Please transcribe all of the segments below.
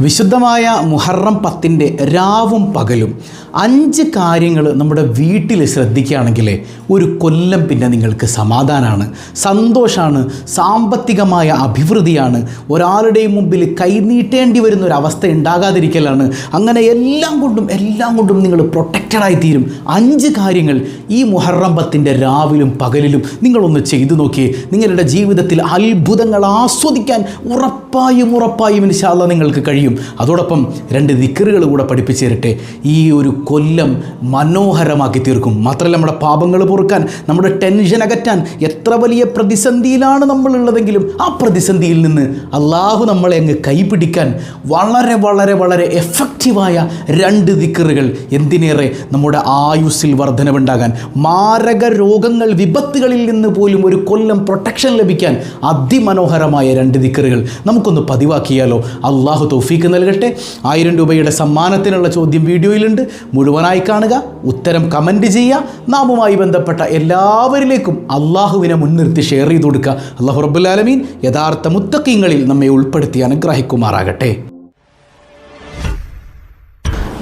വിശുദ്ധമായ മുഹറം പത്തിന്റെ രാവും പകലും അഞ്ച് കാര്യങ്ങൾ നമ്മുടെ വീട്ടിൽ ശ്രദ്ധിക്കുകയാണെങ്കിൽ ഒരു കൊല്ലം പിന്നെ നിങ്ങൾക്ക് സമാധാനമാണ് സന്തോഷമാണ് സാമ്പത്തികമായ അഭിവൃദ്ധിയാണ്. ഒരാളുടെയും മുമ്പിൽ കൈനീട്ടേണ്ടി വരുന്ന ഒരു അവസ്ഥ ഉണ്ടാകാതിരിക്കലാണ്. അങ്ങനെ എല്ലാം കൊണ്ടും എല്ലാം കൊണ്ടും നിങ്ങൾ പ്രൊട്ടക്റ്റഡായി തീരും അഞ്ച് കാര്യങ്ങൾ ഈ മുഹറം പത്തിന്റെ രാവിലും പകലിലും നിങ്ങളൊന്ന് ചെയ്തു നോക്കിയേ. നിങ്ങളുടെ ജീവിതത്തിൽ അത്ഭുതങ്ങൾ ആസ്വദിക്കാൻ ഉറപ്പായും ഉറപ്പായും ഇൻഷാല്ല നിങ്ങൾക്ക് കഴിയും. അതോടൊപ്പം രണ്ട് ദിക്കറുകൾ കൂടെ പഠിപ്പിച്ചു തരട്ടെ ഈ ഒരു കൊല്ലം മനോഹരമാക്കി തീർക്കും. മാത്രമല്ല നമ്മുടെ പാപങ്ങൾ പൊറുക്കാൻ നമ്മുടെ ടെൻഷൻ അകറ്റാൻ എത്ര വലിയ പ്രതിസന്ധിയിലാണ് നമ്മളുള്ളതെങ്കിലും ആ പ്രതിസന്ധിയിൽ നിന്ന് അള്ളാഹു നമ്മളെ അങ്ങ് കൈപിടിക്കാൻ വളരെ വളരെ വളരെ എഫക്റ്റീവായ രണ്ട് ദിക്കറുകൾ എന്തിനേറെ നമ്മുടെ ആയുസ്സിൽ വർധനവുണ്ടാകാൻ മാരക രോഗങ്ങൾ വിപത്തുകളിൽ നിന്ന് പോലും ഒരു കൊല്ലം പ്രൊട്ടക്ഷൻ ലഭിക്കാൻ അതിമനോഹരമായ രണ്ട് ദിക്കറുകൾ നമുക്കൊന്ന് പതിവാക്കിയാലോ? അള്ളാഹു തൗഫീക്ക് നൽകട്ടെ. ആയിരം രൂപയുടെ സമ്മാനത്തിനുള്ള ചോദ്യം വീഡിയോയിലുണ്ട്. മുഴുവനായി കാണുക. ഉത്തരം കമന്റ് ചെയ്യുക. നാമുമായി ബന്ധപ്പെട്ട എല്ലാവരിലേക്കും അള്ളാഹുവിനെ മുൻനിർത്തി ഷെയർ ചെയ്ത് കൊടുക്കുക. അള്ളാഹു റബ്ബുലാലമീൻ യഥാർത്ഥ മുത്തക്കിങ്ങളിൽ നമ്മെ ഉൾപ്പെടുത്തി അനുഗ്രഹിക്കുമാറാകട്ടെ.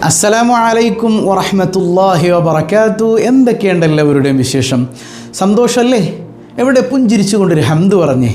അസ്സലാമു അലൈക്കും വറഹമത്തല്ലാഹി വബറകാതു എന്തൊക്കെയുണ്ട് എല്ലാവരുടെയും വിശേഷം? സന്തോഷമല്ലേ എവിടെ പുഞ്ചിരിച്ചുകൊണ്ടൊരു ഹംദ് പറഞ്ഞേ.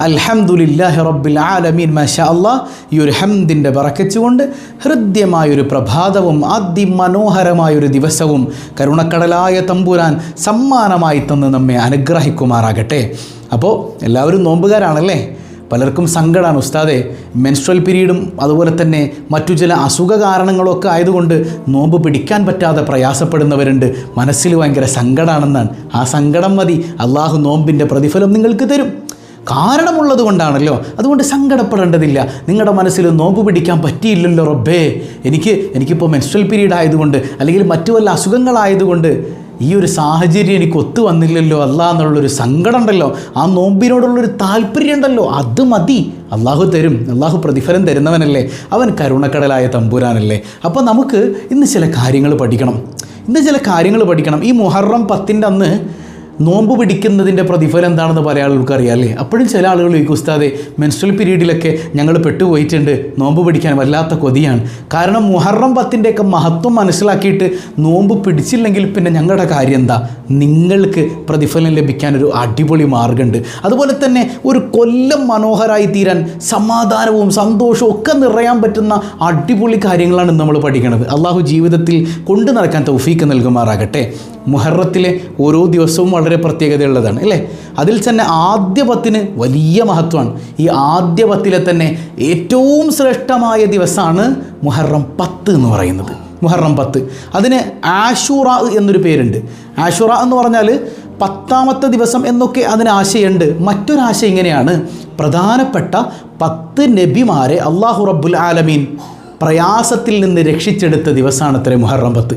അൽഹംദുലില്ലാഹി റബ്ബിൽ ആലമീൻ. മാഷാ അള്ളാഹ് ഈ ഒരു ഹംദിന്റെ ബറക്കച്ചുകൊണ്ട് ഹൃദ്യമായൊരു പ്രഭാതവും അതിമനോഹരമായൊരു ദിവസവും കരുണക്കടലായ തമ്പുരാൻ സമ്മാനമായി തന്ന് നമ്മെ അനുഗ്രഹിക്കുമാറാകട്ടെ. അപ്പോൾ എല്ലാവരും നോമ്പുകാരാണല്ലേ? പലർക്കും സങ്കടമാണ് ഉസ്താദെ. മെൻസ്ട്രൽ പീരീഡും അതുപോലെ തന്നെ മറ്റു ചില അസുഖ കാരണങ്ങളൊക്കെ ആയതുകൊണ്ട് നോമ്പ് പിടിക്കാൻ പറ്റാതെ പ്രയാസപ്പെടുന്നവരുണ്ട്. മനസ്സിൽ ഭയങ്കര സങ്കടമാണെന്നാണ് ആ സങ്കടം മതി. അള്ളാഹു നോമ്പിന്റെ പ്രതിഫലം നിങ്ങൾക്ക് തരും. കാരണമുള്ളത് കൊണ്ടാണല്ലോ. അതുകൊണ്ട് സങ്കടപ്പെടേണ്ടതില്ല. നിങ്ങളുടെ മനസ്സിൽ നോമ്പ് പിടിക്കാൻ പറ്റിയില്ലല്ലോ റബ്ബേ. എനിക്ക് എനിക്കിപ്പോൾ മെൻസ്ട്രൽ പീരീഡ് ആയതുകൊണ്ട് അല്ലെങ്കിൽ മറ്റു വല്ല അസുഖങ്ങളായതുകൊണ്ട് ഈ ഒരു സാഹചര്യം എനിക്ക് ഒത്തു വന്നില്ലല്ലോ അല്ല എന്നുള്ളൊരു സങ്കടം ഉണ്ടല്ലോ ആ നോമ്പിനോടുള്ളൊരു താല്പര്യം ഉണ്ടല്ലോ അത് മതി. അള്ളാഹു തരും. അള്ളാഹു പ്രതിഫലം തരുന്നവനല്ലേ. അവൻ കരുണക്കടലായ തമ്പുരാനല്ലേ. അപ്പോൾ നമുക്ക് ഇന്ന് ചില കാര്യങ്ങൾ പഠിക്കണം. ഇന്ന് ചില കാര്യങ്ങൾ പഠിക്കണം. ഈ മുഹറം പത്തിന്റെ അന്ന് നോമ്പ് പിടിക്കുന്നതിന്റെ പ്രതിഫലം എന്താണെന്ന് പല ആളുകൾക്ക് അറിയാം അല്ലേ? അപ്പോഴും ചില ആളുകൾ ചോദിക്കും ഉസ്താദെ മെൻസ്ട്രൽ പീരീഡിലൊക്കെ ഞങ്ങൾ പെട്ടുപോയിട്ടുണ്ട്. നോമ്പ് പിടിക്കാൻ വല്ലാത്ത കൊതിയാണ്. കാരണം മുഹറം പത്തിന്റെയൊക്കെ മഹത്വം മനസ്സിലാക്കിയിട്ട് നോമ്പ് പിടിച്ചില്ലെങ്കിൽ പിന്നെ ഞങ്ങളുടെ കാര്യം എന്താ? നിങ്ങൾക്ക് പ്രതിഫലം ലഭിക്കാൻ ഒരു അടിപൊളി മാർഗമുണ്ട് അതുപോലെ തന്നെ ഒരു കൊല്ലം മനോഹരമായി തീരാൻ സമാധാനവും സന്തോഷവും ഒക്കെ നിറയാൻ പറ്റുന്ന അടിപൊളി കാര്യങ്ങളാണ് നമ്മൾ പഠിക്കുന്നത് അള്ളാഹു ജീവിതത്തിൽ കൊണ്ടു നടക്കാൻ തൗഫീക്ക് നൽകുമാറാകട്ടെ. മുഹറത്തിലെ ഓരോ ദിവസവും വളരെ പ്രത്യേകതയുള്ളതാണ് അല്ലേ? അതിൽ തന്നെ ആദ്യ പത്തിന് വലിയ മഹത്വമാണ്. ഈ ആദ്യ പത്തിലെ തന്നെ ഏറ്റവും ശ്രേഷ്ഠമായ ദിവസമാണ് മുഹറം പത്ത് എന്ന് പറയുന്നത്. മുഹറം പത്ത്. അതിന് ആഷുറ എന്നൊരു പേരുണ്ട്. ആഷുറ എന്ന് പറഞ്ഞാൽ പത്താമത്തെ ദിവസം എന്നൊക്കെ അതിന് ആശയുണ്ട്. മറ്റൊരാശയം ഇങ്ങനെയാണ്. പ്രധാനപ്പെട്ട പത്ത് നബിമാരെ അള്ളാഹു റബ്ബുൽ ആലമീൻ പ്രയാസത്തിൽ നിന്ന് രക്ഷിച്ചെടുത്ത ദിവസമാണ് ഇത്ര മുഹറം പത്ത്.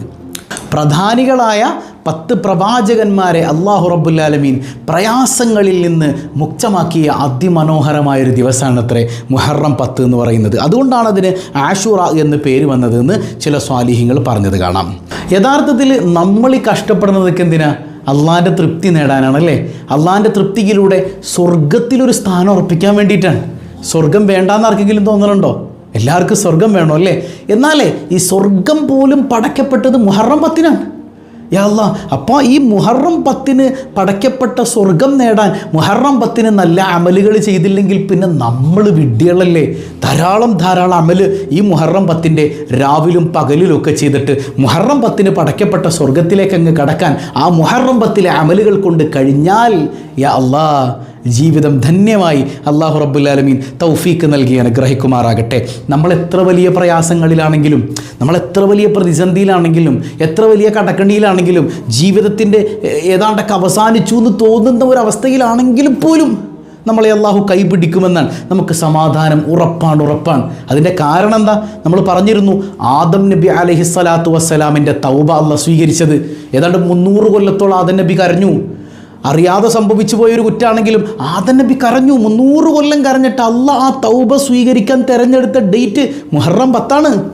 പ്രധാനികളായ പത്ത് പ്രവാചകന്മാരെ അള്ളാഹു റബ്ബുല്ലാലമീൻ പ്രയാസങ്ങളിൽ നിന്ന് മുക്തമാക്കിയ അതിമനോഹരമായൊരു ദിവസമാണ് അത്രേ മുഹറം പത്ത് എന്ന് പറയുന്നത്. അതുകൊണ്ടാണ് അതിന് ആഷുറ എന്ന് പേര് വന്നതെന്ന് ചില സ്വാലിഹ്യങ്ങൾ പറഞ്ഞത് കാണാം. യഥാർത്ഥത്തിൽ നമ്മൾ ഈ കഷ്ടപ്പെടുന്നതൊക്കെ എന്തിനാ? അള്ളാന്റെ തൃപ്തി നേടാനാണല്ലേ? അള്ളാന്റെ തൃപ്തിയിലൂടെ സ്വർഗത്തിലൊരു സ്ഥാനം ഉറപ്പിക്കാൻ വേണ്ടിയിട്ടാണ്. സ്വർഗം വേണ്ടാന്ന് ആർക്കെങ്കിലും തോന്നലുണ്ടോ? എല്ലാവർക്കും സ്വർഗം വേണോ അല്ലേ എന്നാലേ ഈ സ്വർഗം പോലും പടയ്ക്കപ്പെട്ടത് മുഹറം പത്തിനാണ്. യാ അല്ലാ അപ്പോൾ ഈ മുഹറം പത്തിന് പടയ്ക്കപ്പെട്ട സ്വർഗം നേടാൻ മുഹറം പത്തിന് നല്ല അമലുകൾ ചെയ്തില്ലെങ്കിൽ പിന്നെ നമ്മൾ വിഡ്ഢികളല്ലേ? ധാരാളം ധാരാളം അമൽ ഈ മുഹറം പത്തിന്റെ രാവിലും പകലിലും ഒക്കെ ചെയ്തിട്ട് മുഹറം പത്തിന് പടയ്ക്കപ്പെട്ട സ്വർഗത്തിലേക്ക് അങ്ങ് കടക്കാൻ ആ മുഹറം പത്തിലെ അമലുകൾ കൊണ്ട് കഴിഞ്ഞാൽ യാ അല്ലാ ജീവിതം ധന്യമായി അള്ളാഹു റബ്ബുല്ലാലമീൻ തൗഫീക്ക് നൽകി അനുഗ്രഹിക്കുമാറാകട്ടെ. നമ്മൾ എത്ര വലിയ പ്രയാസങ്ങളിലാണെങ്കിലും നമ്മൾ എത്ര വലിയ പ്രതിസന്ധിയിലാണെങ്കിലും എത്ര വലിയ കടക്കണിയിലാണെങ്കിലും ജീവിതത്തിന്റെ ഏതാണ്ടൊക്കെ അവസാനിച്ചു എന്ന് തോന്നുന്ന ഒരു അവസ്ഥയിലാണെങ്കിലും പോലും നമ്മളെ അള്ളാഹു കൈപിടിക്കുമെന്നാണ്. നമുക്ക് സമാധാനം ഉറപ്പാണ് ഉറപ്പാണ്. അതിന്റെ കാരണം എന്താ? നമ്മൾ പറഞ്ഞിരുന്നു ആദം നബി അലഹിസ്സലാത്തു വസ്സലാമിന്റെ തൗബ അള്ള സ്വീകരിച്ചത്. ഏതാണ്ട് മുന്നൂറ് കൊല്ലത്തോളം ആദം നബി കരഞ്ഞു. അറിയാതെ സംഭവിച്ചു പോയൊരു കുറ്റാണെങ്കിലും ആദനബി കരഞ്ഞു. മുന്നൂറ് കൊല്ലം കരഞ്ഞിട്ട് അല്ല ആ തൗബ സ്വീകരിക്കാൻ തിരഞ്ഞെടുത്ത ഡേറ്റ് മുഹറം പത്താണ്.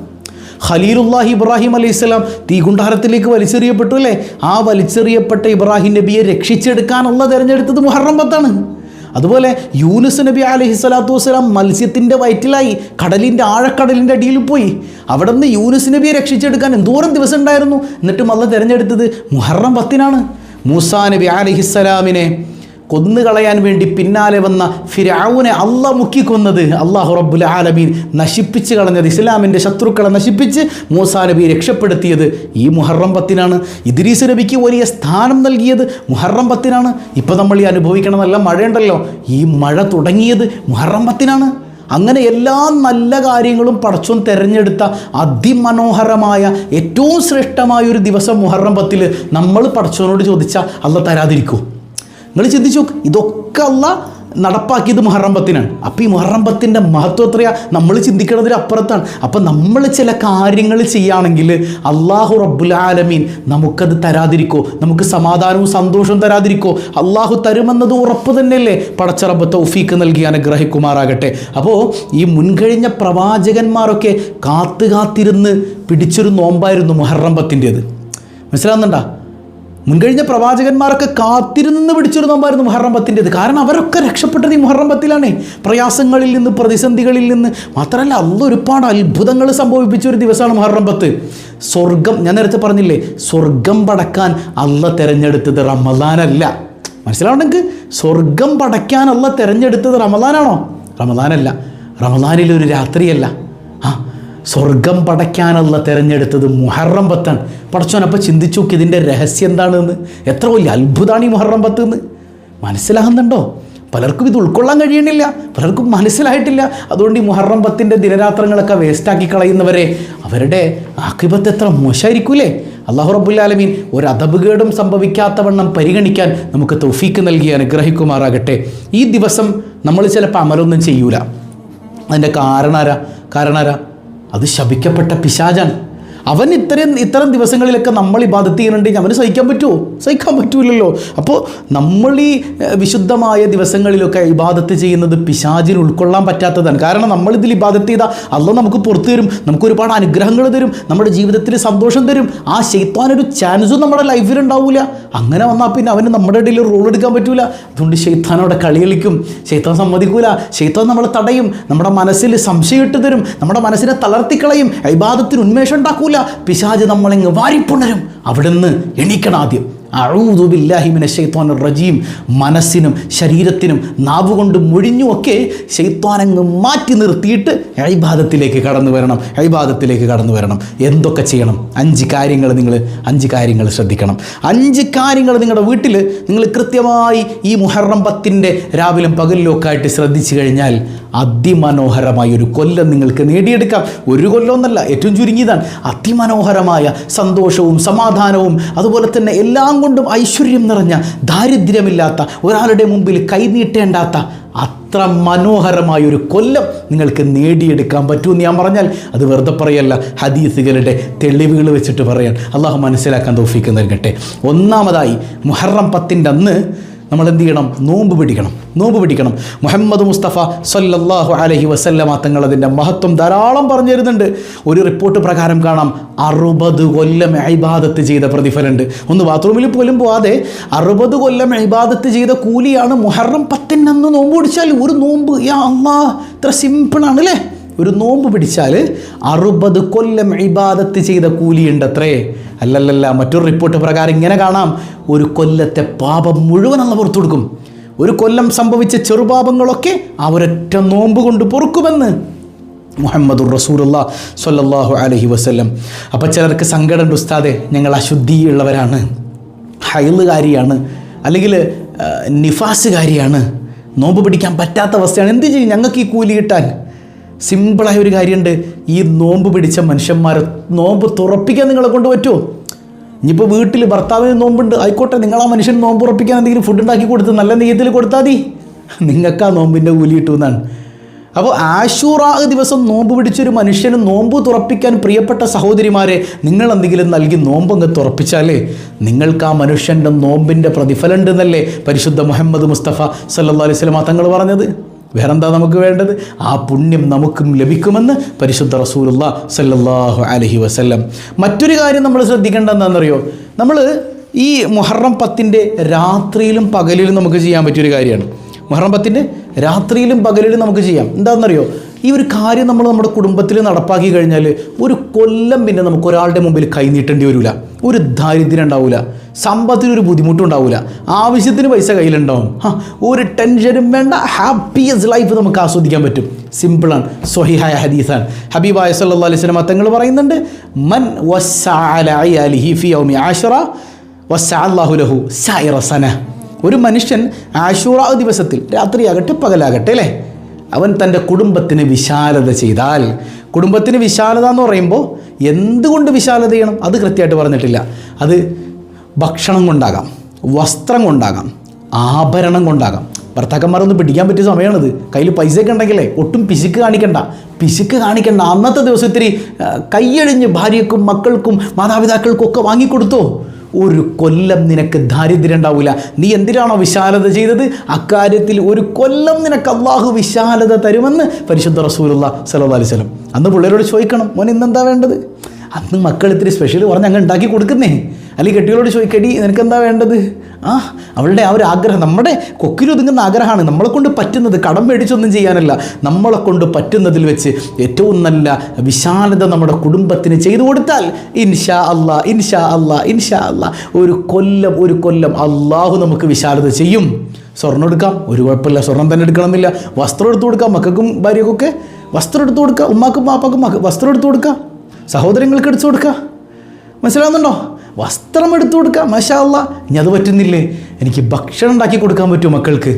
ഖലീലുല്ലാഹി ഇബ്രാഹിം അലൈഹി സ്വലാം തീകുണ്ടാരത്തിലേക്ക് വലിച്ചെറിയപ്പെട്ടു അല്ലേ? ആ വലിച്ചെറിയപ്പെട്ട ഇബ്രാഹിം നബിയെ രക്ഷിച്ചെടുക്കാനുള്ള തിരഞ്ഞെടുത്തത് മുഹറം പത്താണ്. അതുപോലെ യൂനുസ് നബി അലഹി സ്വലാത്തു വസ്സലാം മത്സ്യത്തിന്റെ വയറ്റിലായി കടലിന്റെ ആഴക്കടലിന്റെ അടിയിൽ പോയി. അവിടെ നിന്ന് യൂനുസ് നബിയെ രക്ഷിച്ചെടുക്കാൻ എന്തോരം ദിവസം ഉണ്ടായിരുന്നു. എന്നിട്ടും അല്ല തിരഞ്ഞെടുത്തത് മുഹറം പത്തിനാണ്. മൂസാ നബി അലഹിസ്സലാമിനെ കൊന്നുകളയാൻ വേണ്ടി പിന്നാലെ വന്ന ഫിരാവുനെ അല്ല മുക്കിക്കൊന്നത് അള്ളാഹു റബ്ബുൽ ആലമീൻ നശിപ്പിച്ച് കളഞ്ഞത് ഇസ്ലാമിന്റെ ശത്രുക്കളെ നശിപ്പിച്ച് മൂസാ നബി രക്ഷപ്പെടുത്തിയത് ഈ മുഹറം പത്തിനാണ്. ഇദ്രീസ് നബിക്ക് വലിയ സ്ഥാനം നൽകിയത് മുഹറം പത്തിനാണ്. ഇപ്പോൾ നമ്മൾ ഈ അനുഭവിക്കണമെന്നല്ല നല്ല മഴയുണ്ടല്ലോ. ഈ മഴ തുടങ്ങിയത് മുഹറം പത്തിനാണ്. അങ്ങനെ എല്ലാ നല്ല കാര്യങ്ങളും പടച്ചോൻ തിരഞ്ഞെടുത്ത അതിമനോഹരമായ ഏറ്റവും ശ്രേഷ്ഠമായ ഒരു ദിവസം മുഹറം പത്തിൽ നമ്മൾ പടച്ചോനോട് ചോദിച്ചാൽ അല്ല തരാതിരിക്കൂ. നിങ്ങൾ ചിന്തിച്ചു ഇതൊക്കെ അല്ല നടപ്പാക്കിയത് മുഹറം പത്തിനാണ് അപ്പോൾ ഈ മുഹറം പത്തിന്റെ മഹത്വം എത്രയാ? നമ്മൾ ചിന്തിക്കുന്നതിന് അപ്പുറത്താണ്. അപ്പം നമ്മൾ ചില കാര്യങ്ങൾ ചെയ്യുകയാണെങ്കിൽ അള്ളാഹു റബ്ബുൽ ആലമീൻ നമുക്കത് തരാതിരിക്കോ? നമുക്ക് സമാധാനവും സന്തോഷവും തരാതിരിക്കോ? അള്ളാഹു തരുമെന്നത് ഉറപ്പ് തന്നെയല്ലേ? പടച്ചറബ് തൗഫീക്ക് നൽകി അനുഗ്രഹിക്കുമാറാകട്ടെ. അപ്പോൾ ഈ മുൻകഴിഞ്ഞ പ്രവാചകന്മാരൊക്കെ കാത്തു കാത്തിരുന്ന് പിടിച്ചൊരു നോമ്പായിരുന്നു മുഹറം മനസ്സിലാവുന്നുണ്ടോ? മുൻകഴിഞ്ഞ പ്രവാചകന്മാരൊക്കെ കാത്തിരുന്ന് പിടിച്ചൊരു നോമ്പായിരുന്നു പത്തിന്റെത് കാരണം അവരൊക്കെ രക്ഷപ്പെട്ടത് ഈ മുഹറം പത്തിലാണ് പ്രയാസങ്ങളിൽ നിന്ന് പ്രതിസന്ധികളിൽ നിന്ന്. മാത്രമല്ല അല്ല ഒരുപാട് അത്ഭുതങ്ങൾ സംഭവിപ്പിച്ച ഒരു ദിവസമാണ് മുഹറം പത്ത് സ്വർഗം ഞാൻ നേരത്തെ പറഞ്ഞില്ലേ സ്വർഗം പടക്കാൻ അല്ല തിരഞ്ഞെടുത്തത് റമദാനല്ല. മനസ്സിലാവണമെങ്കിൽ സ്വർഗം പടയ്ക്കാൻ തിരഞ്ഞെടുത്തത് റമദാനാണോ? റമദാനല്ല. റമദാനിലൊരു രാത്രിയല്ല. ആ സ്വർഗം പടയ്ക്കാനുള്ള തിരഞ്ഞെടുത്തത് മുഹറം പത്താണ്. പടച്ചോനപ്പോൾ ചിന്തിച്ചു നോക്കി ഇതിന്റെ രഹസ്യം എന്താണെന്ന്. എത്ര വലിയ അത്ഭുതമാണ് ഈ മുഹറം പത്ത് എന്ന്. മനസ്സിലാകുന്നുണ്ടോ? പലർക്കും ഇത് ഉൾക്കൊള്ളാൻ കഴിയണില്ല. പലർക്കും മനസ്സിലായിട്ടില്ല. അതുകൊണ്ട് ഈ മുഹറം പത്തിന്റെ ദിനരാത്രങ്ങളൊക്കെ വേസ്റ്റാക്കി കളയുന്നവരെ അവരുടെ ആക്കിപത്ത് എത്ര മോശമായിരിക്കൂലേ അള്ളാഹു റബുല്ലാലമീൻ ഒരു അധബുകേടും സംഭവിക്കാത്തവണ്ണം പരിഗണിക്കാൻ നമുക്ക് തൗഫീക്ക് നൽകി അനുഗ്രഹിക്കുമാറാകട്ടെ. ഈ ദിവസം നമ്മൾ ചിലപ്പോൾ അമലൊന്നും ചെയ്യൂല. അതിന്റെ കാരണാരാ കാരണാരാ അത് ശപിക്കപ്പെട്ട പിശാചാണ്. അവൻ ഇത്തരം ഇത്തരം ദിവസങ്ങളിലൊക്കെ നമ്മൾ ഇബാദത്ത് ചെയ്യുന്നുണ്ടെങ്കിൽ അവന് സഹിക്കാൻ പറ്റുമോ? സഹിക്കാൻ പറ്റൂലല്ലോ. അപ്പോൾ നമ്മൾ ഈ വിശുദ്ധമായ ദിവസങ്ങളിലൊക്കെ ഇബാദത്ത് ചെയ്യുന്നത് പിശാചിന് ഉൾക്കൊള്ളാൻ പറ്റാത്തതാണ്. കാരണം നമ്മളിതിൽ ഇബാദത്ത് ചെയ്താൽ അല്ല നമുക്ക് പുറത്തു തരും നമുക്ക് ഒരുപാട് അനുഗ്രഹങ്ങൾ തരും നമ്മുടെ ജീവിതത്തിൽ സന്തോഷം തരും. ആ ശൈത്താനൊരു ചാൻസും നമ്മുടെ ലൈഫിൽ ഉണ്ടാവില്ല അങ്ങനെ വന്നാൽ പിന്നെ അവന് നമ്മുടെ ഇടയിൽ റോൾ എടുക്കാൻ പറ്റൂല. അതുകൊണ്ട് ശൈത്താനോടെ കളി കളിക്കും. ശൈത്താൻ സമ്മതിക്കൂല. ശൈത്താൻ നമ്മളെ തടയും. നമ്മുടെ മനസ്സിൽ സംശയം ഇട്ട് തരും. നമ്മുടെ മനസ്സിനെ തളർത്തിക്കളയും. ഇബാദത്തിന് ഉന്മേഷം ഉണ്ടാക്കൂല. പിശാജ് നമ്മളിങ്ങ് വാരിപ്പുണരും. അവിടുന്ന് എണീക്കണം ആദ്യം. അഴൂതുബില്ലാഹിമിനെ ഷെയ്ത്താൻ റജീം. മനസ്സിനും ശരീരത്തിനും നാവുകൊണ്ട് മൊഴിഞ്ഞുമൊക്കെ ഷെയ്ത്താനങ്ങ് മാറ്റി നിർത്തിയിട്ട് അഴിബാദത്തിലേക്ക് കടന്നു വരണം അഴിബാദത്തിലേക്ക് കടന്നു വരണം. എന്തൊക്കെ ചെയ്യണം? അഞ്ച് കാര്യങ്ങൾ നിങ്ങൾ അഞ്ച് കാര്യങ്ങൾ ശ്രദ്ധിക്കണം. അഞ്ച് കാര്യങ്ങൾ നിങ്ങളുടെ വീട്ടിൽ നിങ്ങൾ കൃത്യമായി ഈ മുഹറം പത്തിന്റെ രാവിലും പകലിലും ഒക്കെ ആയിട്ട് ശ്രദ്ധിച്ചു കഴിഞ്ഞാൽ അതിമനോഹരമായ ഒരു കൊല്ലം നിങ്ങൾക്ക് നേടിയെടുക്കാം. ഒരു കൊല്ലം എന്നല്ല ഏറ്റവും ചുരുങ്ങിയതാണ്. അതിമനോഹരമായ സന്തോഷവും സമാധാനവും അതുപോലെ തന്നെ എല്ലാം കൊണ്ടും ഐശ്വര്യം നിറഞ്ഞ ദാരിദ്ര്യമില്ലാത്ത ഒരാളുടെ മുമ്പിൽ കൈനീട്ടേണ്ടാത്ത അത്ര മനോഹരമായ ഒരു കൊല്ലം നിങ്ങൾക്ക് നേടിയെടുക്കാൻ പറ്റുമെന്ന് ഞാൻ പറഞ്ഞാൽ അത് വെറുതെ പറയല്ല ഹദീസുകളുടെ തെളിവുകൾ വെച്ചിട്ട് പറയാൻ. അള്ളാഹു മനസ്സിലാക്കാൻ തോഫിക്ക് നൽകട്ടെ. ഒന്നാമതായി മുഹറം പത്തിന്റെ അന്ന് നമ്മൾ എന്ത് ചെയ്യണം? നോമ്പ് പിടിക്കണം. നോമ്പ് പിടിക്കണം. മുഹമ്മദ് മുസ്തഫ സല്ലല്ലാഹു അലഹി വസല്ലമ തങ്ങൾ അതിന്റെ മഹത്വം ധാരാളം പറഞ്ഞു തരുന്നുണ്ട്. ഒരു റിപ്പോർട്ട് പ്രകാരം കാണാം അറുപത് കൊല്ലം ഇബാദത്ത് ചെയ്ത പ്രതിഫലമുണ്ട്. ഒന്ന് ബാത്റൂമിൽ പോലും പോവാതെ അറുപത് കൊല്ലം ഇബാദത്ത് ചെയ്ത കൂലിയാണ് മുഹറം പത്തിനന്ന് നോമ്പ് പിടിച്ചാൽ ഒരു നോമ്പ്. യാ അള്ളാ ഇത്ര സിമ്പിളാണ് അല്ലേ? ഒരു നോമ്പ് പിടിച്ചാൽ അറുപത് കൊല്ലം ഇബാദത്ത് ചെയ്ത കൂലിയുണ്ട് അത്രേ അല്ലല്ലല്ല മറ്റൊരു റിപ്പോർട്ട് പ്രകാരം ഇങ്ങനെ കാണാം. ഒരു കൊല്ലത്തെ പാപം മുഴുവൻ അന്ന് പുറത്തു കൊടുക്കും. ഒരു കൊല്ലം സംഭവിച്ച ചെറുപാപങ്ങളൊക്കെ അവരൊറ്റ നോമ്പ് കൊണ്ട് പൊറുക്കുമെന്ന് മുഹമ്മദുർ റസൂലുള്ള സൊല്ലാഹു അലഹി വസ്ല്ലം. അപ്പോൾ ചിലർക്ക് സങ്കടമുണ്ട് ഉസ്താദെ ഞങ്ങൾ അശുദ്ധിയുള്ളവരാണ് ഹൈലുകാരിയാണ് അല്ലെങ്കിൽ നിഫാസുകാരിയാണ്. നോമ്പ് പിടിക്കാൻ പറ്റാത്ത അവസ്ഥയാണ്. എന്ത് ചെയ്യും? ഞങ്ങൾക്ക് ഈ കൂലി കിട്ടാൻ. സിമ്പിളായ ഒരു കാര്യമുണ്ട് ഈ നോമ്പ് പിടിച്ച മനുഷ്യന്മാരെ നോമ്പ് തുറപ്പിക്കാൻ നിങ്ങളെ കൊണ്ട് പറ്റുമോ ഇനിയിപ്പോൾ വീട്ടിൽ ഭർത്താവിന് നോമ്പുണ്ട്. ആയിക്കോട്ടെ നിങ്ങൾ ആ മനുഷ്യൻ നോമ്പ് ഉറപ്പിക്കാൻ എന്തെങ്കിലും ഫുഡ് ഉണ്ടാക്കി കൊടുത്ത് നല്ല നെയ്യത്തിൽ കൊടുത്താൽ മതി. നിങ്ങൾക്ക് ആ നോമ്പിന്റെ കൂലി കിട്ടുമെന്നാണ് അപ്പോൾ ആശൂറ ദിവസം നോമ്പ് പിടിച്ചൊരു മനുഷ്യന് നോമ്പ് തുറപ്പിക്കാൻ പ്രിയപ്പെട്ട സഹോദരിമാരെ നിങ്ങൾ എന്തെങ്കിലും നൽകി നോമ്പങ്ങ് തുറപ്പിച്ചാലേ നിങ്ങൾക്ക് ആ മനുഷ്യന്റെ നോമ്പിന്റെ പ്രതിഫലം ഉണ്ടെന്നല്ലേ പരിശുദ്ധ മുഹമ്മദ് മുസ്തഫ സല്ലാ അലൈഹി വസല്ലമ തങ്ങൾ പറഞ്ഞത്? വേറെന്താ നമുക്ക് വേണ്ടത്? ആ പുണ്യം നമുക്കും ലഭിക്കുമെന്ന് പരിശുദ്ധ റസൂലുള്ള സല്ലല്ലാഹു അലൈഹി വസല്ലം. മറ്റൊരു കാര്യം നമ്മൾ ശ്രദ്ധിക്കേണ്ട എന്താണെന്നറിയോ? നമ്മൾ ഈ മുഹറം പത്തിന്റെ രാത്രിയിലും പകലിലും നമുക്ക് ചെയ്യാൻ പറ്റിയൊരു കാര്യമാണ്. മുഹറം പത്തിന്റെ രാത്രിയിലും പകലിലും നമുക്ക് ചെയ്യാം. എന്താണെന്നറിയോ? ഈ ഒരു കാര്യം നമ്മൾ നമ്മുടെ കുടുംബത്തിൽ നടപ്പാക്കി കഴിഞ്ഞാൽ ഒരു കൊല്ലം പിന്നെ നമുക്ക് ഒരാളുടെ മുമ്പിൽ കൈനീട്ടേണ്ടി വരില്ല ഒരു ദാരിദ്ര്യം ഉണ്ടാവില്ല സമ്പത്തിനൊരു ബുദ്ധിമുട്ടുണ്ടാവില്ല ആവശ്യത്തിന് പൈസ കയ്യിലുണ്ടാവും. ഒരു ടെൻഷനും വേണ്ട. ഹാപ്പിയസ്റ്റ് ലൈഫ് നമുക്ക് ആസ്വദിക്കാൻ പറ്റും. സിമ്പിളാണ് സ്വഹിഹായ ഹദീസാണ്. ഹബീബായ സല്ലാ അലൈഹി സ്വലം തങ്ങൾ പറയുന്നുണ്ട് മൻ ലഹു സന. ഒരു മനുഷ്യൻ ആഷൂറ ദിവസത്തിൽ രാത്രിയാകട്ടെ പകലാകട്ടെ അല്ലേ? അവൻ തന്റെ കുടുംബത്തിന് വിശാലത ചെയ്താൽ കുടുംബത്തിന് വിശാലത എന്ന് പറയുമ്പോൾ എന്തുകൊണ്ട് വിശാലത ചെയ്യണം അത് കൃത്യമായിട്ട് പറഞ്ഞിട്ടില്ല. അത് ഭക്ഷണം കൊണ്ടാകാം വസ്ത്രം കൊണ്ടാകാം ആഭരണം കൊണ്ടാകാം. ഭർത്താക്കന്മാരൊന്നും പിടിക്കാൻ പറ്റിയ സമയമാണിത് കയ്യിൽ പൈസയൊക്കെ ഉണ്ടെങ്കിലേ ഒട്ടും പിശുക്ക് കാണിക്കണ്ട. പിശുക്ക് കാണിക്കണ്ട. അന്നത്തെ ദിവസം ഇത്തിരി കൈയഴിഞ്ഞ് ഭാര്യക്കും മക്കൾക്കും മാതാപിതാക്കൾക്കും ഒക്കെ വാങ്ങിക്കൊടുത്തോ? ഒരു കൊല്ലം നിനക്ക് ദാരിദ്ര്യം ഉണ്ടാവില്ല നീ എന്തിനാണോ വിശാലത ചെയ്തത്? അക്കാര്യത്തിൽ ഒരു കൊല്ലം നിനക്ക് അള്ളാഹു വിശാലത തരുമെന്ന് പരിശുദ്ധ റസൂലുള്ള അലൈഹി വസല്ലം അന്ന് പിള്ളേരോട് ചോദിക്കണം മോൻ ഇന്നെന്താ വേണ്ടത്? അന്ന് മക്കൾ ഇത്തിരി സ്പെഷ്യൽ പറഞ്ഞ് അങ്ങ് ഉണ്ടാക്കി കൊടുക്കുന്നേ. അല്ലെങ്കിൽ കെട്ടികളോട് ചോദിക്കടി നിനക്ക് എന്താ വേണ്ടത്? ആ അവളുടെ ആ ഒരു ആഗ്രഹം നമ്മുടെ കൊക്കിലൊതുങ്ങുന്ന ആഗ്രഹമാണ്. നമ്മളെ കൊണ്ട് പറ്റുന്നത് കടം മേടിച്ചൊന്നും ചെയ്യാനല്ല. നമ്മളെ കൊണ്ട് പറ്റുന്നതിൽ വെച്ച് ഏറ്റവും നല്ല വിശാലത നമ്മുടെ കുടുംബത്തിന് ചെയ്തു കൊടുത്താൽ ഇൻഷാ അല്ലാ ഇൻഷാ അല്ലാ ഇൻഷാ അല്ലാ. ഒരു കൊല്ലം ഒരു കൊല്ലം അള്ളാഹു നമുക്ക് വിശാലത ചെയ്യും. സ്വർണം എടുക്കാം ഒരു കുഴപ്പമില്ല. സ്വർണം തന്നെ എടുക്കണമെന്നില്ല. വസ്ത്രം എടുത്തു കൊടുക്കാം മക്കൾക്കും ഭാര്യക്കൊക്കെ വസ്ത്രം എടുത്തു കൊടുക്കുക ഉമ്മാക്കും പാപ്പാക്കും വസ്ത്രം എടുത്തു കൊടുക്കാം. സഹോദരങ്ങൾക്ക് എടുത്തു കൊടുക്കുക മനസ്സിലാവുന്നുണ്ടോ? വസ്ത്രം എടുത്തു കൊടുക്കാം മഷാ അല്ല ഇനി അത് പറ്റുന്നില്ലേ? എനിക്ക് ഭക്ഷണം ഉണ്ടാക്കി കൊടുക്കാൻ പറ്റുമോ മക്കൾക്ക്?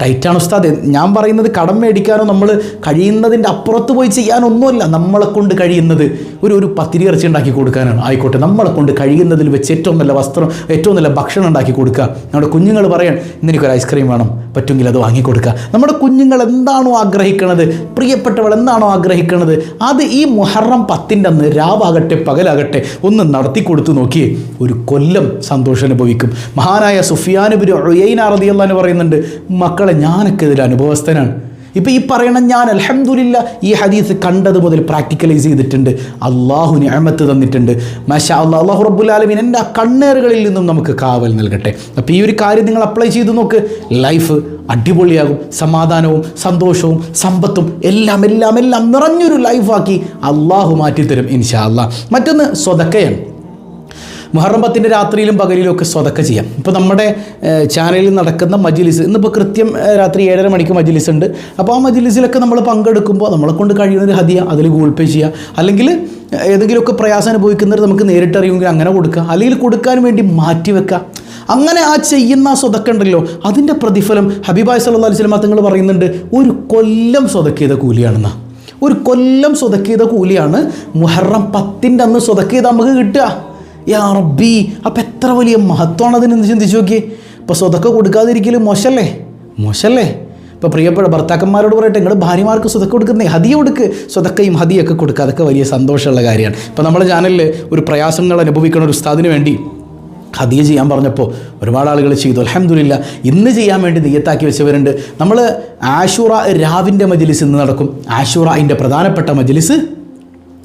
ടൈറ്റാണ് ഉസ്താദ് ഞാൻ പറയുന്നത് കടം മേടിക്കാനോ നമ്മൾ കഴിയുന്നതിന്റെ അപ്പുറത്ത് പോയി ചെയ്യാനൊന്നുമല്ല നമ്മളെ കൊണ്ട് കഴിയുന്നത്. ഒരു ഒരു പത്തിരി ഇറച്ചി ഉണ്ടാക്കി കൊടുക്കാനാണ്. ആയിക്കോട്ടെ നമ്മളെ കൊണ്ട് കഴിയുന്നതിൽ വെച്ച് ഏറ്റവും നല്ല വസ്ത്രം ഏറ്റവും നല്ല ഭക്ഷണം ഉണ്ടാക്കി കൊടുക്കുക. നമ്മുടെ കുഞ്ഞുങ്ങൾ പറയാൻ ഇന്നെനിക്കൊരു ഐസ്ക്രീം വേണം പറ്റുമെങ്കിൽ അത് വാങ്ങിക്കൊടുക്കുക നമ്മുടെ കുഞ്ഞുങ്ങൾ എന്താണോ ആഗ്രഹിക്കുന്നത് പ്രിയപ്പെട്ടവൾ എന്താണോ ആഗ്രഹിക്കുന്നത് അത് ഈ മുഹറം പത്തിന്റെ അന്ന് രാവാകട്ടെ പകലാകട്ടെ ഒന്ന് നടത്തി കൊടുത്തു നോക്കി ഒരു കൊല്ലം സന്തോഷം അനുഭവിക്കും. മഹാനായ റളിയല്ലാഹു എന്ന് പറയുന്നുണ്ട് മക്കളെ ഞാനൊക്കെ ഇതിൽ അനുഭവസ്ഥനാണ്. ഇപ്പം ഈ പറയണ ഞാൻ അലഹമില്ല ഈ ഹദീസ് കണ്ടത് മുതൽ പ്രാക്ടിക്കലൈസ് ചെയ്തിട്ടുണ്ട്. അള്ളാഹു ഞാമത്ത് തന്നിട്ടുണ്ട്. മാഷാ അള്ളാഹ് അള്ളാഹു റബ്ബുലാലമീൻ എന്റെ ആ കണ്ണേറുകളിൽ നിന്നും നമുക്ക് കാവൽ നൽകട്ടെ. അപ്പോൾ ഈ ഒരു കാര്യം നിങ്ങൾ അപ്ലൈ ചെയ്ത് നോക്ക്. ലൈഫ് അടിപൊളിയാകും സമാധാനവും സന്തോഷവും സമ്പത്തും എല്ലാം എല്ലാം എല്ലാം നിറഞ്ഞൊരു ലൈഫാക്കി അള്ളാഹു മാറ്റിത്തരും ഇൻഷാ അള്ളാഹ് മറ്റൊന്ന് സ്വതക്കയാണ്. മുഹറം പത്തിന്റെ രാത്രിയിലും പകലിലും ഒക്കെ സ്വതക്ക ചെയ്യാം. ഇപ്പോൾ നമ്മുടെ ചാനലിൽ നടക്കുന്ന മജിലിസ് ഇന്നിപ്പോൾ കൃത്യം രാത്രി ഏഴര മണിക്ക് മജിലിസ് ഉണ്ട്. അപ്പോൾ ആ മജിലിസിലൊക്കെ നമ്മൾ പങ്കെടുക്കുമ്പോൾ നമ്മളെ കൊണ്ട് കഴിയുന്ന ഒരു ഹദിയ അതിൽ ഗൂഗിൾ പേ ചെയ്യുക അല്ലെങ്കിൽ ഏതെങ്കിലുമൊക്കെ പ്രയാസം അനുഭവിക്കുന്നവർ നമുക്ക് നേരിട്ട് അറിയുമെങ്കിൽ അങ്ങനെ കൊടുക്കുക അല്ലെങ്കിൽ കൊടുക്കാൻ വേണ്ടി മാറ്റി വെക്കുക അങ്ങനെ ആ ചെയ്യുന്ന സ്വതക്ക ഉണ്ടല്ലോ അതിന്റെ പ്രതിഫലം ഹബീബായ് സല്ലല്ലാഹു അലൈഹി വസല്ലം തങ്ങൾ പറയുന്നുണ്ട് ഒരു കൊല്ലം സ്വതക്ക് ചെയ്ത കൂലിയാണെന്നാ. ഒരു കൊല്ലം സ്വതക്ക് ചെയ്ത കൂലിയാണ് മുഹറം പത്തിന്റെ അന്ന് സ്വതക്ക് ചെയ്ത് നമുക്ക് കിട്ടുക. യാ റബ്ബി അപ്പം എത്ര വലിയ മഹത്വമാണ് അതിനെന്ന് ചിന്തിച്ച് നോക്കിയേ. ഇപ്പോൾ സ്വതൊക്കെ കൊടുക്കാതിരിക്കലും മോശമല്ലേ മോശമല്ലേ ഇപ്പോൾ പ്രിയപ്പെട്ട ഭർത്താക്കന്മാരോട് പറയട്ടെ നിങ്ങൾ ഭാര്യമാർക്ക് സ്വതക്ക കൊടുക്കുന്നേ ഹദിയ കൊടുക്ക്. സ്വതക്കയും ഹതിയൊക്കെ കൊടുക്കുക അതൊക്കെ വലിയ സന്തോഷമുള്ള കാര്യമാണ്. ഇപ്പോൾ നമ്മുടെ ചാനലിൽ ഒരു പ്രയാസങ്ങൾ അനുഭവിക്കുന്ന ഒരു ഉസ്താദിന് വേണ്ടി ഹദിയ ചെയ്യാൻ പറഞ്ഞപ്പോൾ ഒരുപാട് ആളുകൾ ചെയ്തു അലഹമില്ല ഇന്ന് ചെയ്യാൻ വേണ്ടി നെയ്യത്താക്കി വെച്ചവരുണ്ട്. നമ്മൾ ആഷുറ രാവിന്റെ മജിലിസ് ഇന്ന് നടക്കും. ആഷുറ അതിന്റെ പ്രധാനപ്പെട്ട മജിലിസ്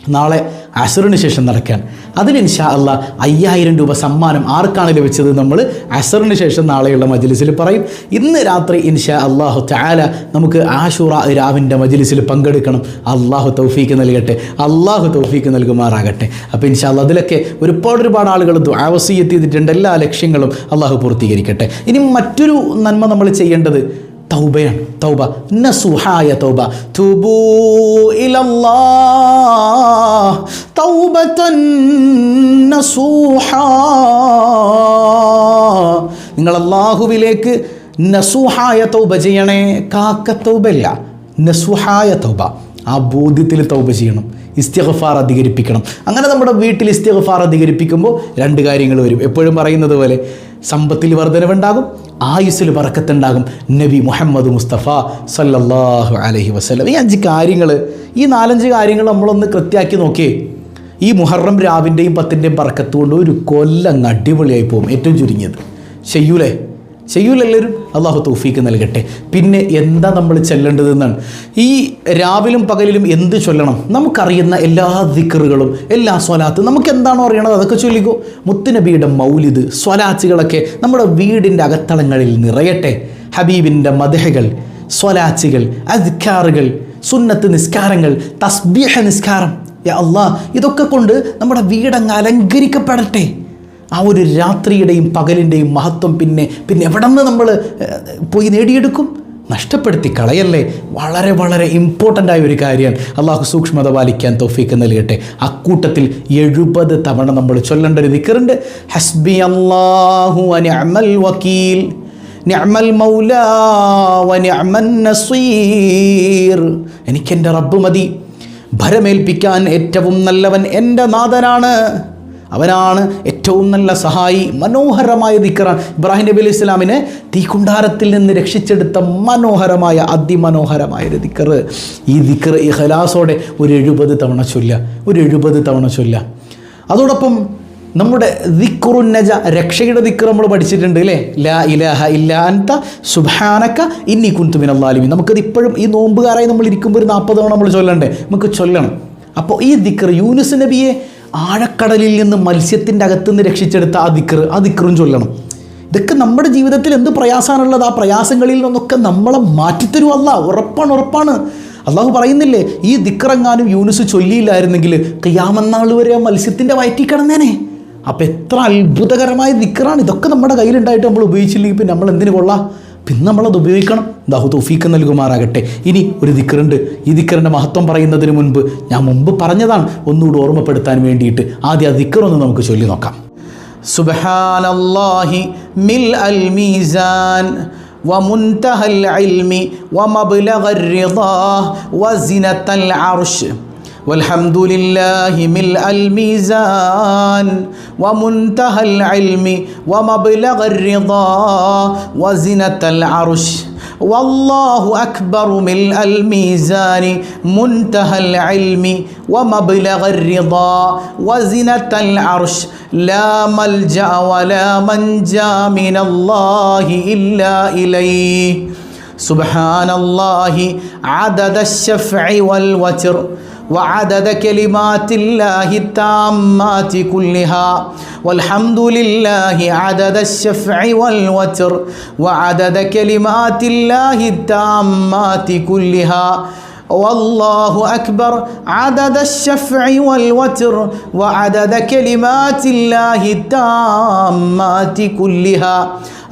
നാളെ അസറിന് ശേഷം നടക്കാൻ. അതിന് ഇൻഷാ അല്ല അയ്യായിരം രൂപ സമ്മാനം ആർക്കാണ് ലഭിച്ചത് നമ്മൾ അസറിന് ശേഷം നാളെയുള്ള മജ്ലിസിൽ പറയും. ഇന്ന് രാത്രി ഇൻഷാ അള്ളാഹു ചാല നമുക്ക് ആഷുറ രാവിന്റെ മജ്ലിസിൽ പങ്കെടുക്കണം. അള്ളാഹു തൗഫീക്ക് നൽകട്ടെ. അള്ളാഹു തൗഫീക്ക് നൽകുമാറാകട്ടെ. അപ്പോൾ ഇൻഷാ അല്ല അതിലൊക്കെ ഒരുപാട് ഒരുപാട് ആളുകൾ ആവസീയത്ത് എത്തിയിട്ടുണ്ട് എല്ലാ ലക്ഷ്യങ്ങളും അള്ളാഹു പൂർത്തീകരിക്കട്ടെ. ഇനി മറ്റൊരു നന്മ നമ്മൾ ചെയ്യേണ്ടത് തൗബയാണ്. തൗബ. നസുഹായ തൗബ. തുബൂ ഇലല്ലാഹ്. നിങ്ങൾ അള്ളാഹുവിലേക്ക് നസുഹായ തൗബ ചെയ്യണേ. കാക്ക തൗബല്ല നസുഹായ തൗബ. ആ ബോധ്യത്തിൽ തൗബ ചെയ്യണം. ഇസ്തിഗ്ഫാർ അധികരിപ്പിക്കണം. അങ്ങനെ നമ്മുടെ വീട്ടിൽ ഇസ്തിഗ്ഫാർ അധികരിപ്പിക്കുമ്പോൾ രണ്ട് കാര്യങ്ങൾ വരും. എപ്പോഴും പറയുന്നത് പോലെ സമ്പത്തിൽ വർധനവുണ്ടാകും ആയുസ്സിൽ പറക്കത്തുണ്ടാകും നബി മുഹമ്മദ് മുസ്തഫ സല്ലല്ലാഹു അലഹി വസ്ലം ഈ അഞ്ച് കാര്യങ്ങൾ ഈ നാലഞ്ച് കാര്യങ്ങൾ നമ്മളൊന്ന് കൃത്യമാക്കി നോക്കിയേ. ഈ മുഹറം രാവിന്റെയും പത്തിന്റെയും പറക്കത്തുകൊണ്ട് ഒരു കൊല്ലം അടിപൊളിയായി പോകും. ഏറ്റവും ചുരുങ്ങിയത്. ചെയ്യൂലേ? ചെയ്യൂലെല്ലാവരും അള്ളാഹു തൗഫീക്ക് നൽകട്ടെ. പിന്നെ എന്താ നമ്മൾ ചെല്ലേണ്ടതെന്നാണ്? ഈ രാവിലും പകലിലും എന്ത് ചൊല്ലണം? നമുക്കറിയുന്ന എല്ലാ ദിക്കറുകളും എല്ലാ സ്വലാത്ത് നമുക്ക് എന്താണോ അറിയണത്? അതൊക്കെ ചൊല്ലിക്കോ. മുത്തുനബിയുടെ മൗലിദ് സ്വലാച്ചുകളൊക്കെ നമ്മുടെ വീടിന്റെ അകത്തളങ്ങളിൽ നിറയട്ടെ. ഹബീബിന്റെ മദഹകൾ സ്വലാച്ചുകൾ അദ്കാറുകൾ സുന്നത്ത് നിസ്കാരങ്ങൾ തസ്ബീഹ നിസ്കാരം. അള്ളാഹ് അള്ളാ ഇതൊക്കെ കൊണ്ട് നമ്മുടെ വീടങ്ങ് അലങ്കരിക്കപ്പെടട്ടെ. ആ ഒരു രാത്രിയുടെയും പകലിന്റെയും മഹത്വം പിന്നെ പിന്നെ എവിടെ നിന്ന് നമ്മൾ പോയി നേടിയെടുക്കും? നഷ്ടപ്പെടുത്തി കളയല്ലേ? വളരെ വളരെ ഇമ്പോർട്ടന്റ് ആയ ഒരു കാര്യമാണ്. അള്ളാഹു സൂക്ഷ്മത പാലിക്കാൻ തോഫീക്ക് നൽകട്ടെ. അക്കൂട്ടത്തിൽ എഴുപത് തവണ നമ്മൾ ചൊല്ലേണ്ട ഒരു ദിക്കറുണ്ട്. ഹസ്ബി അള്ളാഹു അനിഅമൽ വക്കീൽ നിഅമൽ മൗലാ വനിഅമൻ നസീർ. എനിക്കെന്റെ റബ്ബ് മതി. ഭരമേൽപ്പിക്കാൻ ഏറ്റവും നല്ലവൻ എന്റെ നാഥനാണ്. അവനാണ് ഏറ്റവും നല്ല സഹായി മനോഹരമായ ദിക്കറാണ് ഇബ്രാഹിം നബി അലൈഹി ഇസ്ലാമിനെ തീക്കുണ്ടാരത്തിൽ നിന്ന് രക്ഷിച്ചെടുത്ത മനോഹരമായ അതിമനോഹരമായ ഒരു ദിക്കർ. ഈ ദിക്കർ ഈ ഹലാസോടെ ഒരു എഴുപത് തവണ ചൊല്ല ഒരു എഴുപത് തവണ ചൊല്ല അതോടൊപ്പം നമ്മുടെ ദിക്കുറുന്നജ രക്ഷയുടെ ദിക്കർ നമ്മൾ പഠിച്ചിട്ടുണ്ട് അല്ലേ? ലാ ഇലാഹ ഇല്ല അൻത സുബാനക്ക ഇന്നി കുന്തുമിൻ അള്ളാലിമി നമുക്കത് ഇപ്പോഴും ഈ നോമ്പുകാരായി നമ്മൾ ഇരിക്കുമ്പോൾ ഒരു നാൽപ്പത് തവണ നമ്മൾ ചൊല്ലണ്ടേ? നമുക്ക് ചൊല്ലണം. അപ്പോൾ ഈ ദിക്കർ യൂനുസ് നബിയെ ആഴക്കടലിൽ നിന്ന് മത്സ്യത്തിന്റെ അകത്തുനിന്ന് രക്ഷിച്ചെടുത്ത ആ ദിക്കർ ആ ദിക്കറും ചൊല്ലണം. ഇതൊക്കെ നമ്മുടെ ജീവിതത്തിൽ എന്ത് പ്രയാസമാണുള്ളത്? ആ പ്രയാസങ്ങളിൽ നിന്നൊക്കെ നമ്മളെ മാറ്റിത്തരുമല്ല ഉറപ്പാണ് ഉറപ്പാണ്. അള്ളാഹു പറയുന്നില്ലേ ഈ ദിക്കറെങ്ങാനും യൂനുസ് ചൊല്ലിയില്ലായിരുന്നെങ്കിൽ കയ്യാമന്നാൾ വരെ ആ മത്സ്യത്തിന്റെ വയറ്റി കിടന്നേനെ. അപ്പോൾ എത്ര അത്ഭുതകരമായ ദിക്കറാണ് ഇതൊക്കെ നമ്മുടെ കയ്യിലുണ്ടായിട്ട് നമ്മൾ ഉപയോഗിച്ചില്ലെങ്കിൽ പിന്നെ നമ്മൾ എന്തിനു കൊള്ളാം? പിന്നെ നമ്മളത് ഉപയോഗിക്കണം ദാഹു തൗഫീക്ക് നൽകുമാറാകട്ടെ ഇനി ഒരു ദിക്കറുണ്ട് ഈ ദിക്കറിൻ്റെ മഹത്വം പറയുന്നതിന് മുൻപ് ഞാൻ മുമ്പ് പറഞ്ഞതാണ് ഒന്നുകൂടി ഓർമ്മപ്പെടുത്താൻ വേണ്ടിയിട്ട് ആദ്യം ആ ദിക്കറൊന്ന് നമുക്ക് ചൊല്ലി നോക്കാം സുബ്ഹാനല്ലാഹി മിൽ അൽ മീസാൻ ومنتهى العلم ومبلغ الرضا وزنة العرش والحمد لله ملء الميزان ومنتهى العلم ومبلغ الرضا وزنة العرش. والله أكبر ملء الميزان منتهى العلم ومبلغ الرضا وزنة العرش. لا ملجأ ولا منجأ من الله إلا إليه. سبحان الله عدد الشفع والوتر. وعدد كلمات الله التامات كلها والحمد لله عدد الشفع والوتر وعدد كلمات الله التامات كلها والله أكبر عدد الشفع والوتر وعدد كلمات الله التامات كلها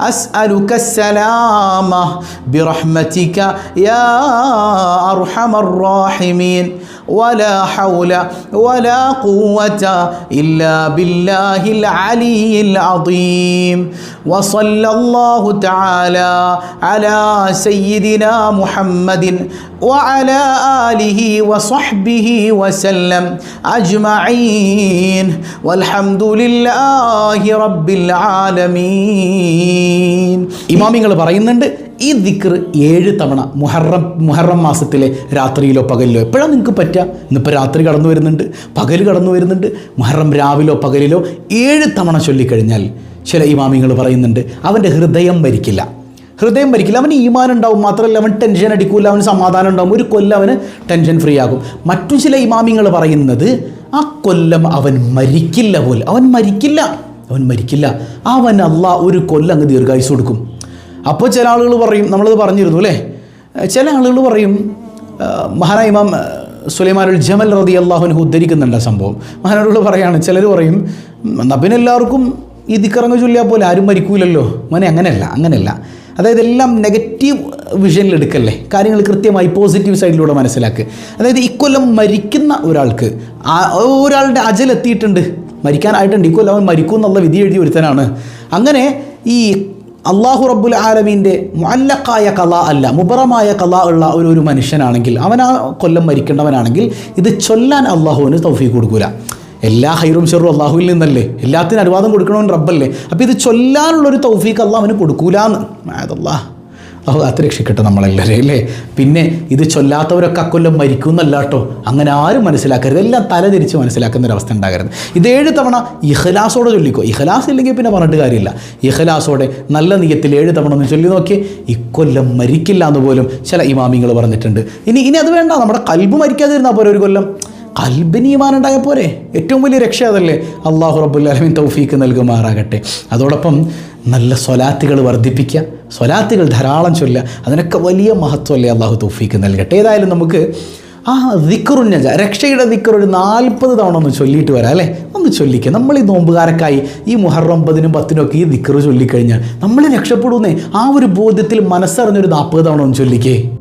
أسألك السلامة برحمتك يا أرحم الراحمين. ولا حول ولا قوة إلا بالله العلي العظيم. وصلى الله تعالى على سيدنا محمد وعلى آله وصحبه وسلم أجمعين. والحمد لله رب العالمين. ഇമാമിങ്ങൾ പറയുന്നുണ്ട് ഈ ദിക്ർ ഏഴ് തവണ മുഹറം മുഹറം മാസത്തിലെ രാത്രിയിലോ പകലിലോ എപ്പോഴാണ് നിങ്ങൾക്ക് പറ്റുക ഇന്നിപ്പോൾ രാത്രി കടന്നു വരുന്നുണ്ട് പകൽ കടന്നു വരുന്നുണ്ട് മുഹറം രാവിലോ പകലിലോ ഏഴ് തവണ ചൊല്ലിക്കഴിഞ്ഞാൽ ചില ഇമാമിങ്ങൾ പറയുന്നുണ്ട് അവന്റെ ഹൃദയം ഭരിക്കില്ല. ഹൃദയം ഭരിക്കില്ല അവന് ഈമാൻ ഉണ്ടാവും മാത്രമല്ല അവൻ ടെൻഷൻ അടിക്കില്ല അവന് സമാധാനം ഉണ്ടാവും ഒരു കൊല്ലം അവന് ടെൻഷൻ ഫ്രീ ആകും. മറ്റു ചില ഇമാമിങ്ങൾ പറയുന്നത് ആ കൊല്ലം അവൻ മരിക്കില്ല പോലും അവൻ മരിക്കില്ല. അവൻ മരിക്കില്ല. അവൻ അല്ല ഒരു കൊല്ലം അങ്ങ് ദീർഘായുസ് കൊടുക്കും. അപ്പോൾ ചില ആളുകൾ പറയും നമ്മളത് പറഞ്ഞിരുന്നു അല്ലേ? ചില ആളുകൾ പറയും മഹാനായിമാം സുലൈമാനുൽ ജമൽ റതി അള്ളാഹുവിനെ ഉദ്ധരിക്കുന്നുണ്ട് ആ സംഭവം. മഹാനോട് പറയാണ് ചിലർ പറയും എന്നാൽ പിന്നെ എല്ലാവർക്കും ഈ ദിക്കറങ്ങ് ചൊല്ലിയാൽ പോലെ ആരും മരിക്കൂലല്ലോ. മോനെ അങ്ങനെയല്ല അങ്ങനെയല്ല. അതായത് എല്ലാം നെഗറ്റീവ് വിഷനിൽ എടുക്കല്ലേ? കാര്യങ്ങൾ കൃത്യമായി പോസിറ്റീവ് സൈഡിലൂടെ മനസ്സിലാക്കുക അതായത് ഇക്കൊല്ലം മരിക്കുന്ന ഒരാൾക്ക് ഒരാളുടെ അജലെത്തിയിട്ടുണ്ട്. മരിക്കാനായിട്ടുണ്ട് ഇക്കൊല്ലം അവൻ മരിക്കും എന്നുള്ള വിധി എഴുതി ഒരുത്തനാണ്. അങ്ങനെ ഈ അള്ളാഹു റബ്ബുൽ ആലമീന്റെ മല്ലക്കായ കല അല്ല മുബറമായ കല ഉള്ള ഒരു ഒരു മനുഷ്യനാണെങ്കിൽ അവൻ ആ കൊല്ലം മരിക്കേണ്ടവനാണെങ്കിൽ ഇത് ചൊല്ലാൻ അള്ളാഹുവിന് തൗഫീഖ് കൊടുക്കൂല. എല്ലാ ഹൈറും ഷെറും അള്ളാഹുവിൽ നിന്നല്ലേ? എല്ലാത്തിനും അനുവാദം കൊടുക്കണമെന്ന് റബ്ബല്ലേ? അപ്പോൾ ഇത് ചൊല്ലാനുള്ളൊരു തൗഫീഖ് അള്ളാഹുവിന് കൊടുക്കൂലെന്ന്. അതല്ലാ അള്ളാഹു കാത്തുരക്ഷിക്കട്ടെ നമ്മളെല്ലാവരും അല്ലേ? പിന്നെ ഇത് ചൊല്ലാത്തവരൊക്കെ അക്കൊല്ലം മരിക്കുന്നല്ല കേട്ടോ അങ്ങനെ ആരും മനസ്സിലാക്കരുത്. എല്ലാം തലതിരിച്ച് മനസ്സിലാക്കുന്ന ഒരു അവസ്ഥ ഉണ്ടാകരുത്. ഇത് ഏഴ് തവണ ഇഹലാസോടെ ചൊല്ലിക്കോ? ഇഹലാസ് ഇല്ലെങ്കിൽ പിന്നെ പറഞ്ഞിട്ട് കാര്യമില്ല. ഇഹലാസോടെ നല്ല നീയത്തിൽ ഏഴ് തവണ ഒന്ന് ചൊല്ലി നോക്കി ഇക്കൊല്ലം മരിക്കില്ല എന്ന് പോലും ചില ഇമാമിങ്ങൾ പറഞ്ഞിട്ടുണ്ട്. ഇനി ഇനി അത് വേണ്ട. നമ്മുടെ കൽബ് മരിക്കാതിരുന്നാൽ പോലെ ഒരു കൊല്ലം? കൽബിന് ഈമാനുണ്ടായ പോരെ? ഏറ്റവും വലിയ രക്ഷ അതല്ലേ? അള്ളാഹു റബുല്ലാലമിൻ തൗഫീക്ക് നൽകുമാറാകട്ടെ. അതോടൊപ്പം നല്ല സ്വലാത്തുകൾ വർദ്ധിപ്പിക്കുക സ്വലാത്തുകൾ ധാരാളം ചൊല്ലുക അതിനൊക്കെ വലിയ മഹത്വമല്ലേ അള്ളാഹു തൗഫീക്ക് നൽകട്ടെ. ഏതായാലും നമുക്ക് ആ ദിക്കറുഞ്ഞ രക്ഷയുടെ ദിക്കർ ഒരു നാൽപ്പത് തവണ ഒന്ന് ചൊല്ലിയിട്ട് വരാം അല്ലേ? ഒന്ന് ചൊല്ലിക്കുക നമ്മൾ ഈ നോമ്പുകാരക്കായി ഈ മുഹറം ഒമ്പതിനും പത്തിനും ഒക്കെ ഈ ദിക്കറ് ചൊല്ലിക്കഴിഞ്ഞാൽ നമ്മൾ രക്ഷപ്പെടുന്നേ. ആ ഒരു ബോധ്യത്തിൽ മനസ്സറിഞ്ഞൊരു നാൽപ്പത് തവണ ഒന്ന് ചൊല്ലിക്കേ.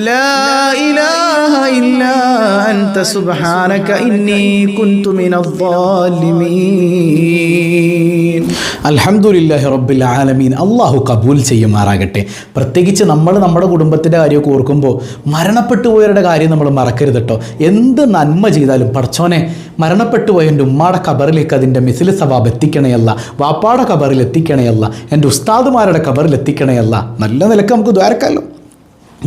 لا إله إلا أنت سبحانك إني كنت من الظالمين അൽഹംദുലില്ലാഹി റബ്ബിൽ ആലമീൻ അള്ളാഹു കബൂൽ ചെയ്യുമാറാകട്ടെ പ്രത്യേകിച്ച് നമ്മൾ നമ്മുടെ കുടുംബത്തിൻ്റെ കാര്യമൊക്കെ ഓർക്കുമ്പോൾ മരണപ്പെട്ടു പോയവരുടെ കാര്യം നമ്മൾ മറക്കരുത് കേട്ടോ എന്ത് നന്മ ചെയ്താലും പഠിച്ചോനെ മരണപ്പെട്ടു പോയ എൻ്റെ ഉമ്മാടെ കബറിലേക്ക് അതിൻ്റെ മിസിൽ സവാബ് എത്തിക്കണയല്ല വാപ്പാടെ കബറിൽ എത്തിക്കണയല്ല എൻ്റെ ഉസ്താദുമാരുടെ കബറിൽ എത്തിക്കണയല്ല നല്ല നിലക്ക് നമുക്ക് ദ്വാരക്കാമല്ലോ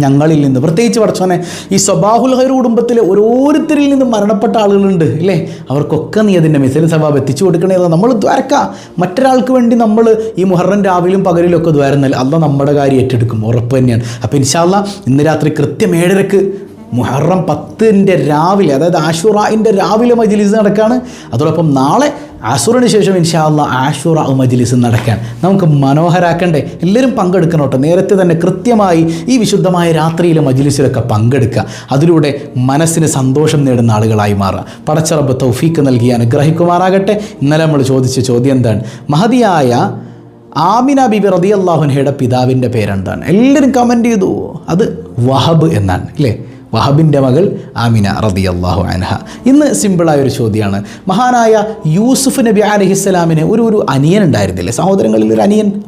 ഞങ്ങളിൽ നിന്ന്. പ്രത്യേകിച്ച് പഠിച്ചോനെ ഈ സ്വബാഹുൽ ഹൈർ കുടുംബത്തിലെ ഓരോരുത്തരിൽ നിന്നും മരണപ്പെട്ട ആളുകളുണ്ട് അല്ലേ അവർക്കൊക്കെ നീ അതിന്റെ മിസൈൽ സ്വഭാവം എത്തിച്ചു കൊടുക്കണേ നമ്മൾ ദ്വാരക്ക. മറ്റൊരാൾക്ക് വേണ്ടി നമ്മൾ ഈ മുഹറം രാവിലും പകലിലും ഒക്കെ ദ്വാരം നൽകി അല്ല നമ്മുടെ കാര്യം ഏറ്റെടുക്കും ഉറപ്പ് തന്നെയാണ്. അപ്പോൾ ഇൻഷാല്ല ഇന്ന് രാത്രി കൃത്യം ഏഴരക്ക് മുഹറം പത്തിന്റെ രാവിലെ അതായത് ആഷുറായിന്റെ രാവിലെ മജ്ലിസ് നടക്കുകയാണ് അതോടൊപ്പം നാളെ ആസുറിന് ശേഷം ഇൻഷാല്ല ആഷുറ മജ്ലിസ് നടക്കാൻ. നമുക്ക് മനോഹരാക്കണ്ടേ? എല്ലാവരും പങ്കെടുക്കണം കേട്ടോ. നേരത്തെ തന്നെ കൃത്യമായി ഈ വിശുദ്ധമായ രാത്രിയിലെ മജിലിസിലൊക്കെ പങ്കെടുക്കുക. അതിലൂടെ മനസ്സിന് സന്തോഷം നേടുന്ന ആളുകളായി മാറുക. പടച്ചറബ് തൗഫീക്ക് നൽകി അനുഗ്രഹിക്കുമാറാകട്ടെ. ഇന്നലെ നമ്മൾ ചോദിച്ച ചോദ്യം എന്താണ്? മഹതിയായ ആമിന ബിബി റതി അള്ളാഹുൻഹയുടെ പിതാവിന്റെ പേരെന്താണ്? എല്ലാവരും കമന്റ് ചെയ്തു. അത് വഹബ് എന്നാണ് അല്ലേ? വഹബിന്റെ മകൾ ആമിന റതി അള്ളാഹു അനഹ ഇന്ന് സിമ്പിളായ ഒരു ചോദ്യമാണ്. മഹാനായ യൂസുഫ് നബി അലഹിസ്സലാമിന് ഒരു ഒരു അനിയൻ ഉണ്ടായിരുന്നില്ലേ? സഹോദരങ്ങളിൽ ഒരു അനിയൻ.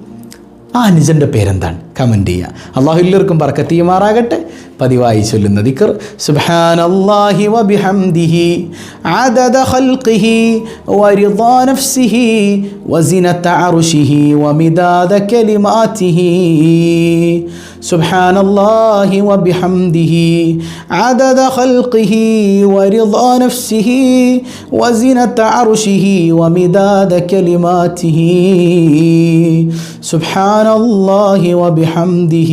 ആ അനുജന്റെ പേരെന്താണ്? കമന്റ് ചെയ്യുക. അള്ളാഹു എല്ലാവർക്കും പറക്കത്തിയുമാറാകട്ടെ പതിവായി ചൊല്ലുന്ന ദിക്കർ സുബ്ഹാനല്ലാഹി വബിഹംദിഹി അദദ ഖൽഖിഹി വരിദ നഫ്സിഹി വസിനത അർശിഹി വമിദാദ കലിമാതിഹി سبحان الله وبحمده عدد خلقه ورضا نفسه وزنة عرشه ومداد كلماته سبحان الله وبحمده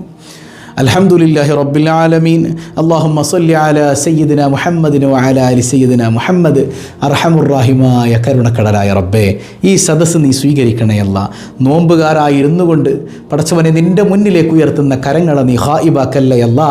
അലഹമുല്ലാഹി റബ്ബുലാലമീൻ അള്ളാഹുമ്മ സല്ലി അല സയ്യദിന മുഹമ്മദിന് അല അലി സയ്യദിന മുഹമ്മദ്. അർഹമുറാഹിമായ കരുണക്കടലായ റബ്ബേ ഈ സദസ്സ് നീ സ്വീകരിക്കണയല്ല നോമ്പുകാരായി ഇരുന്നു കൊണ്ട് പടച്ചവനെ നിന്റെ മുന്നിലേക്ക് ഉയർത്തുന്ന കരങ്ങളെ നീ ഹായിബാക്കല്ലയല്ല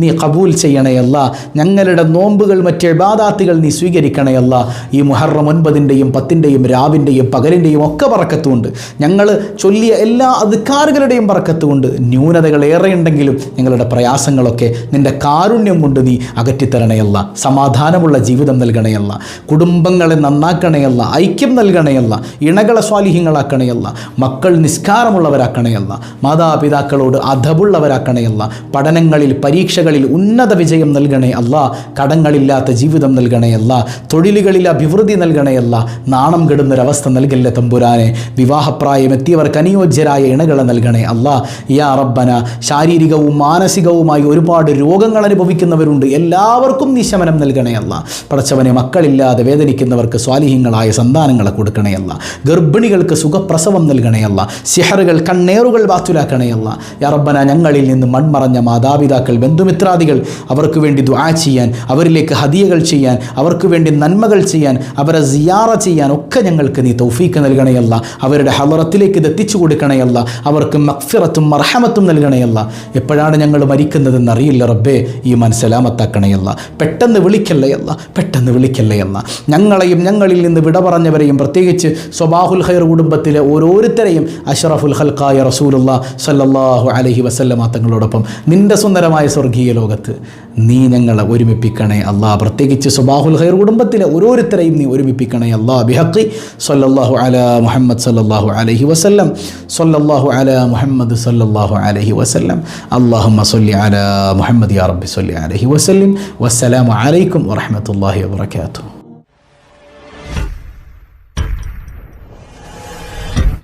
നീ കബൂൽ ചെയ്യണയല്ല ഞങ്ങളുടെ നോമ്പുകൾ മറ്റേ ഇബാദാത്തുകൾ നീ സ്വീകരിക്കണയല്ല ഈ മുഹറം ഒൻപതിന്റെയും പത്തിന്റെയും രാവിന്റെയും പകലിന്റെയും ഒക്കെ പറക്കത്തുകൊണ്ട് ഞങ്ങൾ ചൊല്ലിയ എല്ലാ അധികാരികളുടെയും പറക്കത്തുകൊണ്ട് ന്യൂനതകൾ ഏറെയുണ്ടെങ്കിലും ഞങ്ങളുടെ പ്രയാസങ്ങളൊക്കെ നിന്റെ കാരുണ്യം കൊണ്ട് നീ അകറ്റിത്തരണയല്ല. സമാധാനമുള്ള ജീവിതം നൽകണയല്ല. കുടുംബങ്ങളെ നന്നാക്കണയല്ല. ഐക്യം നൽകണയല്ല. ഇണകളെ സ്വാലിഹ്യങ്ങളാക്കണയല്ല. മക്കൾ നിസ്കാരമുള്ളവരാക്കണയല്ല. മാതാപിതാക്കളോട് അധവുള്ളവരാക്കണയല്ല പഠനങ്ങളിൽ പരീക്ഷകളിൽ ഉന്നത വിജയം നൽകണേ അല്ല. കടങ്ങളില്ലാത്ത ജീവിതം നൽകണയല്ല. തൊഴിലുകളിൽ അഭിവൃദ്ധി നൽകണയല്ല. നാണം കെടുന്നൊരവസ്ഥ നൽകല്ലേ തമ്പുരാനെ? വിവാഹപ്രായം എത്തിയവർക്ക് അനുയോജ്യരായ ഇണകളെ നൽകണേ അല്ല. യാ റബ്ബന ശാരീരികവും മാനസികവുമായി ഒരുപാട് രോഗങ്ങൾ അനുഭവിക്കുന്നവരുണ്ട്. എല്ലാവർക്കും നിശമനം നൽകണയല്ല പടച്ചവനെ മക്കളില്ലാതെ വേദനിക്കുന്നവർക്ക് സ്വാലിഹ്യങ്ങളായ സന്താനങ്ങളെ കൊടുക്കണേ അല്ല. ഗർഭിണികൾക്ക് സുഖപ്രസവം നൽകണേ അല്ല. സിഹറുകൾ കണ്ണേറുകൾ വാത്തുലാക്കണയല്ല യറബന ഞങ്ങളിൽ നിന്ന് മൺമറഞ്ഞ മാതാപിതാക്കൾ ബന്ധുമിത്രാദികൾ അവർക്ക് വേണ്ടി ദുആ ചെയ്യാൻ അവരിലേക്ക് ഹദിയകൾ ചെയ്യാൻ അവർക്ക് വേണ്ടി നന്മകൾ ചെയ്യാൻ അവരെ സിയാറ ചെയ്യാൻ ഒക്കെ ഞങ്ങൾക്ക് നീ തൗഫീക്ക് നൽകണയല്ല അവരുടെ ഹലറത്തിലേക്ക് ഇത് എത്തിച്ചു കൊടുക്കണയല്ല അവർക്ക് മക്ഫിറത്തും മർഹമത്തും നൽകണയല്ല എപ്പോഴാണ് ഞങ്ങൾ മരിക്കുന്നതെന്ന് അറിയില്ല റബ്ബേ. ഈ മനസ്സലാമത്താക്കണയല്ല പെട്ടെന്ന് വിളിക്കല്ലയല്ല. പെട്ടെന്ന് വിളിക്കല്ലയല്ല. ഞങ്ങളെയും ഞങ്ങളിൽ നിന്ന് വിട പറഞ്ഞവരെയും പ്രത്യേകിച്ച് സ്വബാഹുൽ ഖൈർ കുടുംബത്തിലെ ഓരോരുത്തരെയും അഷറഫുൽ ഹൽക്കായ റസൂലുള്ള സല്ലാഹു അലഹി വസല്ലമാ തങ്ങളോടൊപ്പം. നിന്റെ സുന്ദരമായ സ്വർഗീയ ലോകത്ത് നീ ഞങ്ങളെ ഒരുമിപ്പിക്കണേ അല്ലാ പ്രത്യേകിച്ച് സുബാഹുൽ ഖൈർ കുടുംബത്തിലെ ഓരോരുത്തരെയും നീ ഒരുമിപ്പിക്കണേ അല്ലാ ബിഹക്കി സൊല്ലാഹു അല മുഹമ്മദ് സല്ലാഹു അലഹി വസ്ല്ലം. സൊല്ലാഹു അല മുഹമ്മദ് സല്ലാഹു അലഹി വസ്ല്ലം. അല്ലാഹുമ്മ സല്ലി അല മുഹമ്മദ് യാ റബ്ബി സല്ലി അലഹി വസല്ലം. വസ്സലാമു അലൈക്കും വറഹ്മത്തുള്ളാഹി വബറകാതുഹു.